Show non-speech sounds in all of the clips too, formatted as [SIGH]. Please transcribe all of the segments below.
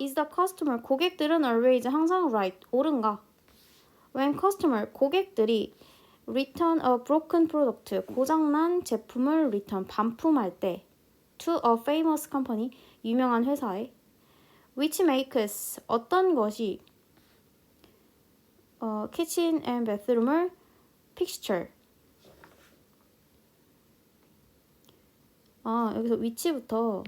Is the customer 고객들은 always 항상 right 옳은가? When customer 고객들이 return a broken product 고장난 제품을 return 반품할 때 to a famous company 유명한 회사에 which makes 어떤 것이 어, kitchen and bathroom을 fixture 아 여기서 위치부터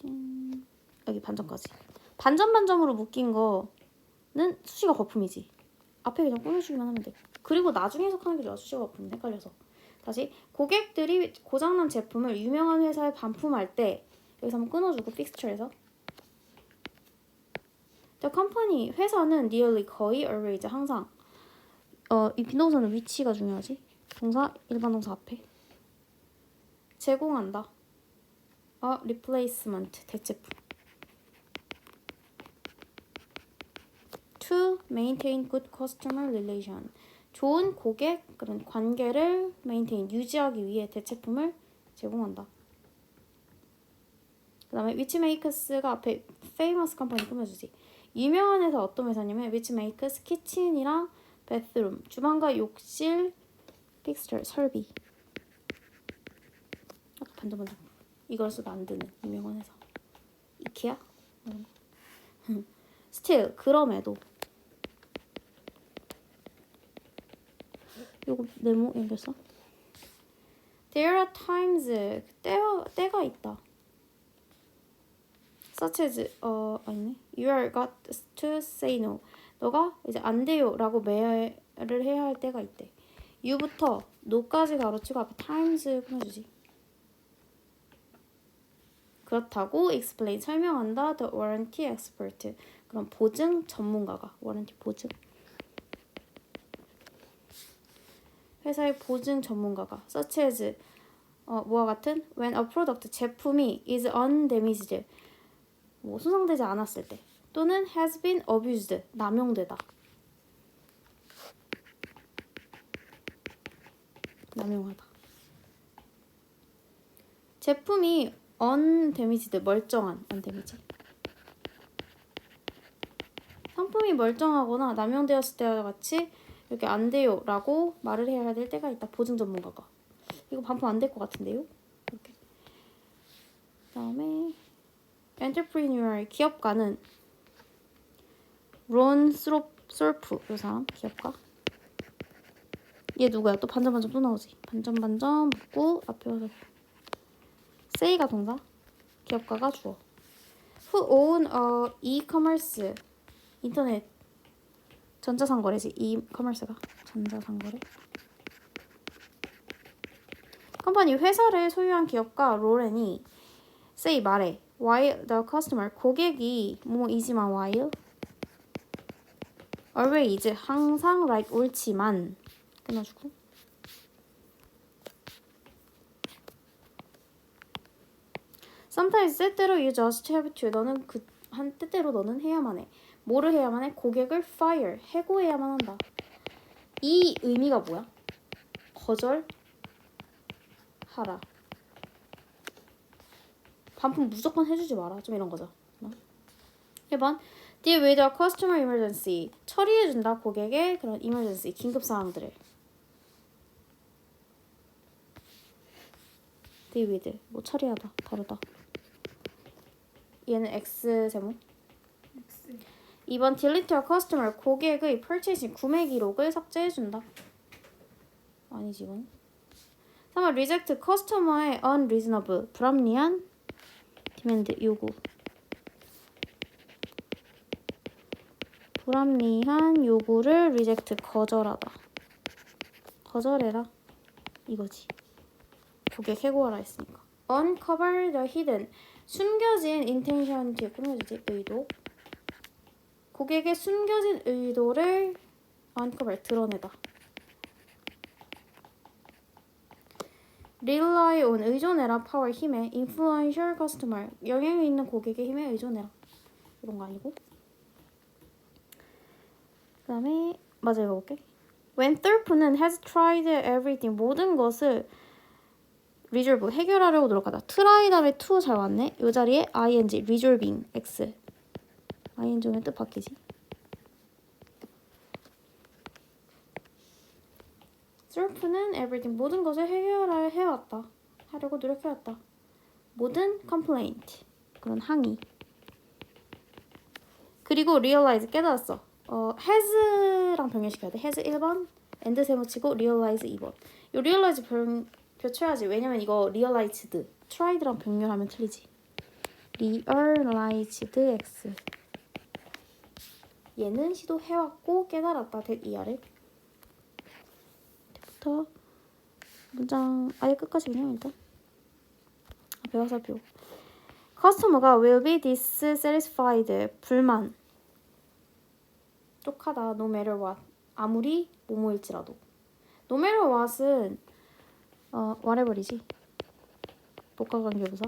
kitchen, 여기 반점까지. 반점 반점으로 묶인 거는 수식어 거품이지. 앞에 그냥 꾸며주기만 하면 돼. 그리고 나중에 해석하는 게 좋아. 수식어 거품 헷갈려서. 다시 고객들이 고장난 제품을 유명한 회사에 반품할 때 여기서 한번 끊어주고 픽스처에서. The company 회사는 nearly 거의 always 항상. 어, 이 비동사는 위치가 중요하지. 동사 일반 동사 앞에. 제공한다 어, replacement 대체품 to maintain good customer relation 좋은 고객 그런 관계를 maintain 유지하기 위해 대체품을 제공한다. 그다음에 which makes가 앞에 famous company 꾸며주지. 유명한 회사 어떤 회사냐면 which makes kitchen이랑 bathroom 주방과 욕실 fixture 설비. 아까 반전 반전 이것을 만드는 유명한 회사. 이케아? [LAUGHS] 거. still 그럼에도 요거 네모 여기서 There are times 때가 때가 있다. Such as 어 아니네. You are got to say no. 너가 이제 안 돼요라고 매를 해야 할 때가 있대. you부터 no까지 가로치고 앞에 times 끊어주지. 그렇다고 explain 설명한다. The warranty expert. 그럼 보증 전문가가 warranty 보증. 회사의 보증 전문가가 such as 어, 뭐와 같은 when a product 제품이 is undamaged 뭐 손상되지 않았을 때 또는 has been abused 남용되다 남용하다 제품이 undamaged 멀쩡한 undamaged 상품이 멀쩡하거나 남용되었을 때와 같이 이렇게 안 돼요 라고 말을 해야 될 때가 있다. 보증 전문가가. 이거 반품 안 될 것 같은데요? 이렇게. 그 다음에 entrepreneur 기업가는 론 스롭 솔프 이 사람 기업가. 얘 누구야? 또 반전 반전 또 나오지. 반전 반전 붙고 앞에 와서 say가 동사, 기업가가 주어. Who own a e-commerce? 인터넷. 전자상거래지 이커머스가. 전자상거래. 컴퍼니 회사를 소유한 기업가 로렌이 say 말해. While the customer 고객이 뭐이지만 while? Always 항상 right 옳지만. 끊어주고 sometimes 때때로 you just have to 너는 그 한 때때로 너는 해야만 해 뭐를 해야만 해? 고객을 fire, 해고해야만 한다. 이 의미가 뭐야? 거절하라. 반품 무조건 해주지 마라. 좀 이런 거죠. 1번 Deal with a customer emergency. 처리해준다. 고객의 그런 emergency, 긴급 상황들을. Deal with. 뭐 처리하다. 다루다. 얘는 X 제목. 2번 delete a customer 고객의 purchasing 구매 기록을 삭제해 준다. 아니지 이건. 3번 reject customer의 unreasonable 불합리한 demand 요구. 불합리한 요구를 reject 거절하다. 거절해라. 이거지. 고객 해고하라 했으니까. uncover the hidden 숨겨진 intention 뒤에 꾸며주지 의도. 고객의 숨겨진 의도를 uncover 드러내다. rely on 의존해라 power 힘에 influential customer 영향력 있는 고객의 힘에 의존해라 이런 거 아니고 그 다음에 맞아 읽어볼게 when Thorpe는 has tried everything 모든 것을 resolve 해결하려고 노력하다. try 다음에 to 잘 왔네. 이 자리에 ing resolving x. ing 오면 뜻 바뀌지. solve는 everything 모든 것을 해결하려 해왔다. 하려고 노력해왔다. 모든 complaint 그런 항의. 그리고 realize 깨달았어. 어, has랑 병렬시켜야 돼. has 1번, and 세모 치고 realize 2번. 요 realize 병 벼쳐야지. 왜냐면 이거 realized, tried랑 병렬하면 틀리지. realized x. 얘는 시도해왔고 깨달았다. 대 이하를. 부터 문장 아예 끝까지 그냥 일단 아, 배워. 커스터머가 will be dissatisfied 불만 쪽하다 no matter what 아무리 뭐뭐일지라도 no matter what은 어 whatever이지 복합관계부사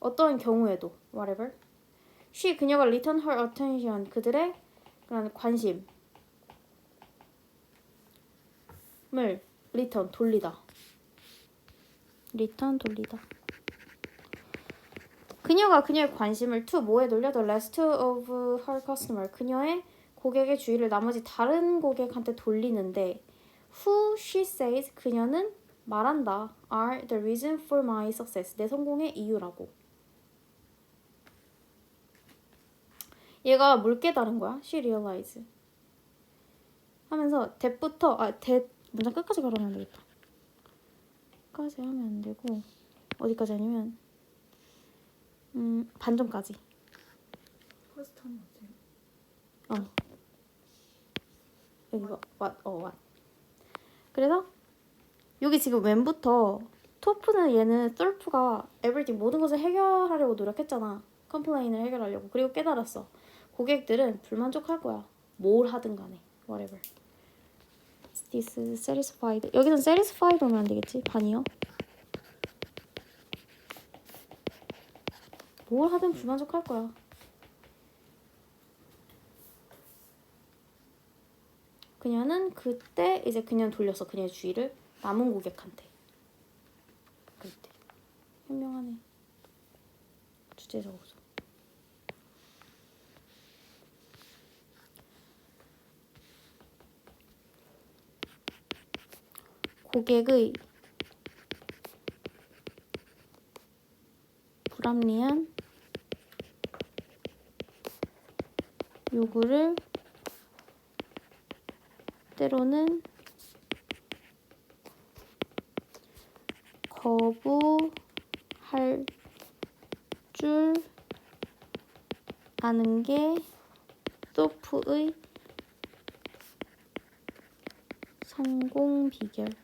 어떤 경우에도 whatever she 그녀가 return her attention 그들의 그런 관심 을 return 돌리다 return 돌리다 그녀가 그녀의 관심을 to 뭐에 돌려 the rest of her customer 그녀의 고객의 주의를 나머지 다른 고객한테 돌리는데 who she says 그녀는 말한다 are the reason for my success 내 성공의 이유라고 얘가 뭘 깨달은 거야? she realize 하면서 that부터 아 that 문장 끝까지 가라면 안 되겠다. 끝까지 하면 안 되고 어디까지 하냐면 음 반점까지. 커스텀 어때요? 여기가 what 어 what. 그래서 여기 지금 웬부터 토프는 얘는 썰프가 everything 모든 것을 해결하려고 노력했잖아. 컴플레인을 해결하려고 그리고 깨달았어. 고객들은 불만족할 거야. 뭘 하든 간에 whatever. dissatisfied 여기선 satisfied 오면 안 되겠지? 반이요? 뭘 하든 불만족할 거야. 그녀는 그때 이제 그녀는 돌렸어 그녀의 주의를 남은 고객한테. 그때 현명하네. 주제 적어서. 고객의 불합리한 요구를 때로는 거부할 줄 아는 게 소프의 성공 비결.